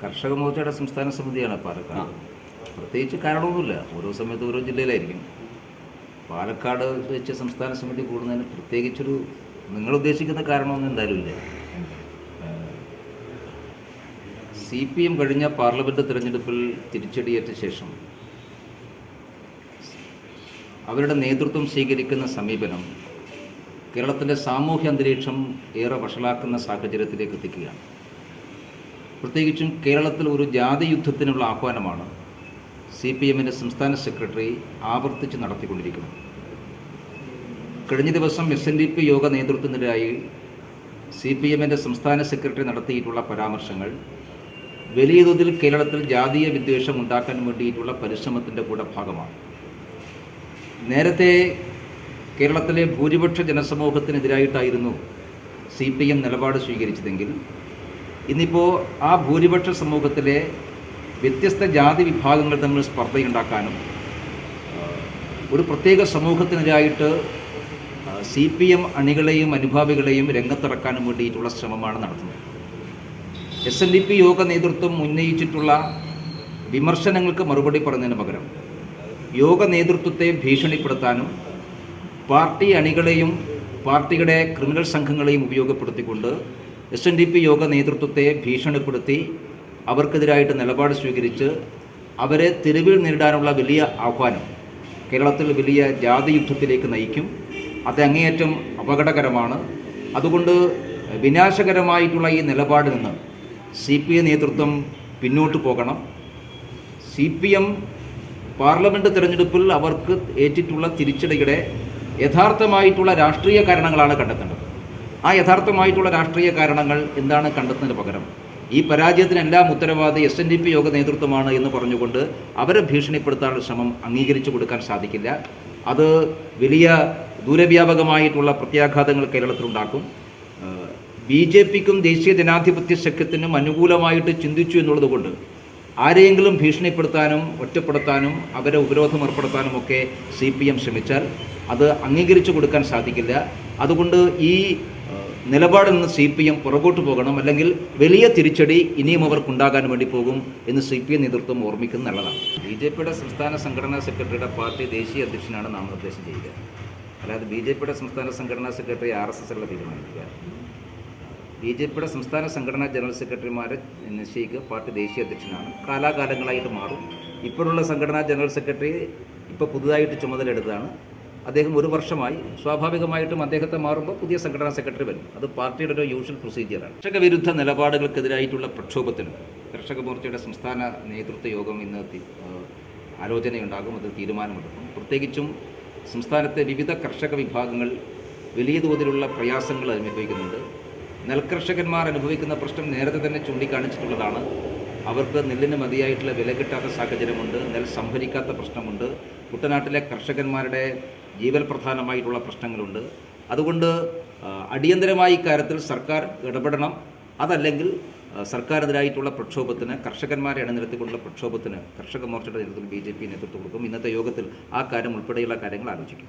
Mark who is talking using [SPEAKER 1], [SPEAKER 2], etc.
[SPEAKER 1] കർഷക മോർച്ചയുടെ സംസ്ഥാന സമിതിയാണ് പാലക്കാട്. പ്രത്യേകിച്ച് കാരണമൊന്നുമില്ല. ഓരോ സമയത്ത് ഓരോ ജില്ലയിലായിരിക്കും. പാലക്കാട് വെച്ച് സംസ്ഥാന സമിതി കൂടുന്നതിന് പ്രത്യേകിച്ചൊരു നിങ്ങൾ ഉദ്ദേശിക്കുന്ന കാരണമൊന്നും എന്തായാലും ഇല്ല. സി പി എം കഴിഞ്ഞ പാർലമെന്റ് തിരഞ്ഞെടുപ്പിൽ തിരിച്ചടിയേറ്റ ശേഷം അവരുടെ നേതൃത്വം സ്വീകരിക്കുന്ന സമീപനം കേരളത്തിന്റെ സാമൂഹ്യ അന്തരീക്ഷം ഏറെ വഷളാക്കുന്ന സാഹചര്യത്തിലേക്ക് എത്തിക്കുകയാണ്. പ്രത്യേകിച്ചും കേരളത്തിൽ ഒരു ജാതി യുദ്ധത്തിനുള്ള ആഹ്വാനമാണ് സി പി എമ്മിന്റെ സംസ്ഥാന സെക്രട്ടറി ആവർത്തിച്ച് നടത്തിക്കൊണ്ടിരിക്കുന്നത്. കഴിഞ്ഞ ദിവസം എസ് എൻ ഡി പി യോഗ നേതൃത്വത്തിനെതിരായി സി പി എമ്മിന്റെ സംസ്ഥാന സെക്രട്ടറി നടത്തിയിട്ടുള്ള പരാമർശങ്ങൾ വലിയ തോതിൽ കേരളത്തിൽ ജാതീയ വിദ്വേഷം ഉണ്ടാക്കാൻ വേണ്ടിയിട്ടുള്ള പരിശ്രമത്തിന്റെ കൂടെ ഭാഗമാണ്. നേരത്തെ കേരളത്തിലെ ഭൂരിപക്ഷ ജനസമൂഹത്തിനെതിരായിട്ടായിരുന്നു സി പി എം നിലപാട് സ്വീകരിച്ചതെങ്കിൽ ഇന്നിപ്പോൾ ആ ഭൂരിപക്ഷ സമൂഹത്തിലെ വ്യത്യസ്ത ജാതി വിഭാഗങ്ങൾ തമ്മിൽ സ്പർദ്ധയുണ്ടാക്കാനും ഒരു പ്രത്യേക സമൂഹത്തിനെതിരായിട്ട് സി പി എം അണികളെയും അനുഭാവികളെയും രംഗത്തിറക്കാനും വേണ്ടിയിട്ടുള്ള ശ്രമമാണ് നടത്തുന്നത്. S N D P yoga നേതൃത്വം ഉന്നയിച്ചിട്ടുള്ള വിമർശനങ്ങൾക്ക് മറുപടി പറഞ്ഞതിന് പകരം യോഗ നേതൃത്വത്തെ ഭീഷണിപ്പെടുത്താനും പാർട്ടി അണികളെയും പാർട്ടിയുടെ ക്രിമിനൽ സംഘങ്ങളെയും ഉപയോഗപ്പെടുത്തിക്കൊണ്ട് എസ് എൻ ഡി പി യോഗ നേതൃത്വത്തെ ഭീഷണിപ്പെടുത്തി അവർക്കെതിരായിട്ട് നിലപാട് സ്വീകരിച്ച് അവരെ തെരുവിൽ നേരിടാനുള്ള വലിയ ആഹ്വാനം കേരളത്തിൽ വലിയ ജാതി യുദ്ധത്തിലേക്ക് നയിക്കും. അത് അങ്ങേയറ്റം അപകടകരമാണ്. അതുകൊണ്ട് വിനാശകരമായിട്ടുള്ള ഈ നിലപാടിൽ നിന്ന് സി പി ഐ നേതൃത്വം പിന്നോട്ട് പോകണം. സി പി എം പാർലമെന്റ് തിരഞ്ഞെടുപ്പിൽ അവർക്ക് ഏറ്റിട്ടുള്ള തിരിച്ചടിയുടെ യഥാർത്ഥമായിട്ടുള്ള രാഷ്ട്രീയ കാരണങ്ങളാണ് കണ്ടെത്തേണ്ടത്. ആ യഥാർത്ഥമായിട്ടുള്ള രാഷ്ട്രീയ കാരണങ്ങൾ എന്താണ് കണ്ടെത്തുന്നതിന് പകരം? ഈ പരാജയത്തിനെല്ലാം ഉത്തരവാദി എസ് എൻ ഡി പി യോഗ നേതൃത്വമാണ് എന്ന് പറഞ്ഞുകൊണ്ട് അവരെ ഭീഷണിപ്പെടുത്താനുള്ള ശ്രമം അംഗീകരിച്ചു കൊടുക്കാൻ സാധിക്കില്ല. അത് വലിയ ദൂരവ്യാപകമായിട്ടുള്ള പ്രത്യാഘാതങ്ങൾ കേരളത്തിലുണ്ടാക്കും. ബി ജെ പിക്കും ദേശീയ ജനാധിപത്യ സഖ്യത്തിനും അനുകൂലമായിട്ട് ചിന്തിച്ചു എന്നുള്ളതുകൊണ്ട് ആരെയെങ്കിലും ഭീഷണിപ്പെടുത്താനും ഒറ്റപ്പെടുത്താനും അവരെ ഉപരോധം ഏർപ്പെടുത്താനും ഒക്കെ സി പി എം ശ്രമിച്ചാൽ അത് അംഗീകരിച്ചു കൊടുക്കാൻ സാധിക്കില്ല. അതുകൊണ്ട് ഈ നിലപാടിൽ നിന്ന് സി പി എം പുറകോട്ട് പോകണം അല്ലെങ്കിൽ വലിയ തിരിച്ചടി ഇനിയും അവർക്കുണ്ടാകാൻ വേണ്ടി പോകും എന്ന് സി പി എം നേതൃത്വം ഓർമ്മിക്കുന്ന നല്ലതാണ്. ബി ജെ പിയുടെ സംസ്ഥാന സംഘടനാ സെക്രട്ടറിയുടെ പാർട്ടി ദേശീയ അധ്യക്ഷനാണ് നാമനിർദ്ദേശം ചെയ്യുക. അല്ലാതെ ബി ജെ പിയുടെ സംസ്ഥാന സംഘടനാ സെക്രട്ടറി ആർ എസ് എസ് അല്ല തീരുമാനിക്കുക. ബി ജെ പിയുടെ സംസ്ഥാന സംഘടനാ ജനറൽ സെക്രട്ടറിമാരെ നിശ്ചയിക്കുക. പാർട്ടി ദേശീയ അധ്യക്ഷനാണ്. കാലാകാലങ്ങളായിട്ട് മാറും. ഇപ്പോഴുള്ള സംഘടനാ ജനറൽ സെക്രട്ടറി ഇപ്പോൾ പുതുതായിട്ട് ചുമതലയെടുത്തതാണ്. അദ്ദേഹം ഒരു വർഷമായി സ്വാഭാവികമായിട്ടും അദ്ദേഹത്തെ മാറുമ്പോൾ പുതിയ സംഘടനാ സെക്രട്ടറി വരും. അത് പാർട്ടിയുടെ ഒരു യൂഷ്വൽ പ്രൊസീജിയറാണ് കർഷക വിരുദ്ധ നിലപാടുകൾക്കെതിരായിട്ടുള്ള പ്രക്ഷോഭത്തിന് കർഷക മോർച്ചയുടെ സംസ്ഥാന നേതൃത്വ യോഗം ഇന്ന് ആലോചനയുണ്ടാകും. അത് തീരുമാനമെടുക്കും. പ്രത്യേകിച്ചും സംസ്ഥാനത്തെ വിവിധ കർഷക വിഭാഗങ്ങൾ വലിയ തോതിലുള്ള പ്രയാസങ്ങൾ അനുഭവിക്കുന്നുണ്ട്. നെൽകർഷകന്മാർ അനുഭവിക്കുന്ന പ്രശ്നം നേരത്തെ തന്നെ ചൂണ്ടിക്കാണിച്ചിട്ടുള്ളതാണ്. അവർക്ക് നെല്ലിന് മതിയായിട്ടുള്ള വില കിട്ടാത്ത സാഹചര്യമുണ്ട്. നെൽ സംഭരിക്കാത്ത പ്രശ്നമുണ്ട്. കുട്ടനാട്ടിലെ കർഷകന്മാരുടെ ജീവൽ പ്രധാനമായിട്ടുള്ള പ്രശ്നങ്ങളുണ്ട്. അതുകൊണ്ട് അടിയന്തരമായി ഇക്കാര്യത്തിൽ സർക്കാർ ഇടപെടണം. അതല്ലെങ്കിൽ സർക്കാരെതിരായിട്ടുള്ള പ്രക്ഷോഭത്തിന് കർഷകന്മാരെ അണിനിരത്തിക്കൊണ്ടുള്ള പ്രക്ഷോഭത്തിന് കർഷക മോർച്ചയുടെ നേതൃത്വത്തിൽ ബി ജെ പി നേതൃത്വം കൊടുക്കും. ഇന്നത്തെ യോഗത്തിൽ ആ കാര്യം ഉൾപ്പെടെയുള്ള കാര്യങ്ങൾ ആലോചിക്കും.